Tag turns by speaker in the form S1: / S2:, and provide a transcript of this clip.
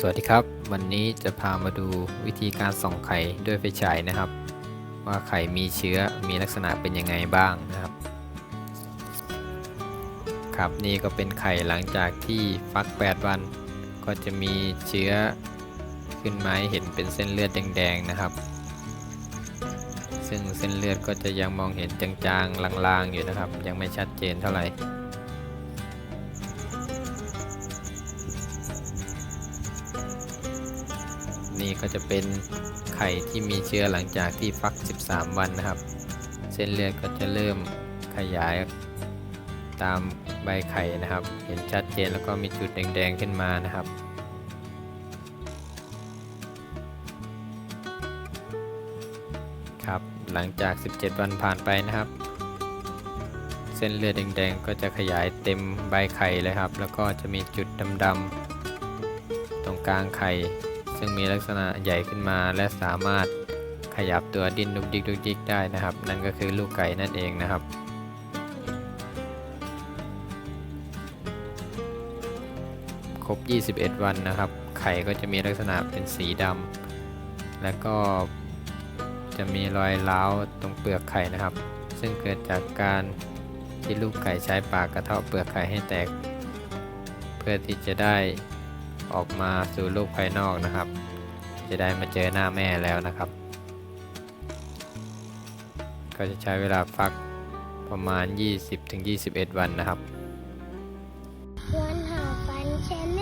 S1: สวัสดีครับ วันนี้จะพามาดูวิธีการส่องไข่ด้วยไฟฉายนะครับ ว่าไข่มีเชื้อมีลักษณะเป็นยังไงบ้างนะครับ ครับนี่ก็เป็นไข่หลังจากที่ฟัก 8 วัน ก็จะมีเชื้อขึ้นมาให้เห็นเป็นเส้นเลือดแดงๆนะครับ ซึ่งเส้นเลือดก็จะยังมองเห็นจางๆลางๆอยู่นะครับ ยังไม่ชัดเจนเท่าไหร่ นี่ก็จะเป็นไข่ที่มีเชื้อหลังจากที่ฟัก 13 วันนะครับ เส้นเลือดก็จะเริ่มขยายตามใบไข่นะครับ เห็นชัดเจนแล้วก็มีจุดแดงๆขึ้นมานะครับครับหลังจาก 17 วันผ่านไปนะครับ เส้นเลือดแดงๆก็จะขยายเต็มใบไข่เลยครับ แล้วก็จะมีจุดดำๆตรงกลางไข่ ซึ่งมีลักษณะใหญ่ขึ้นมาและสามารถขยับตัวดิ้นดุกดิกดุกดิกได้นะครับ นั่นก็คือลูกไก่นั่นเองนะครับ ครบ 21 วันนะครับ ไข่ก็จะมีลักษณะเป็นสีดำแล้วก็จะมีรอยร้าวตรงเปลือกไข่นะครับ ซึ่งเกิดจากการที่ลูกไก่ใช้ปากกระเทาะเปลือกไข่ให้แตก เพื่อที่จะได้ ออกมาสู่โลกภายนอกนะครับ จะได้มาเจอหน้าแม่แล้วนะครับ ก็จะใช้เวลาฟักประมาณ 20-21 วันนะครับ
S2: ชวนหาฟันชาแน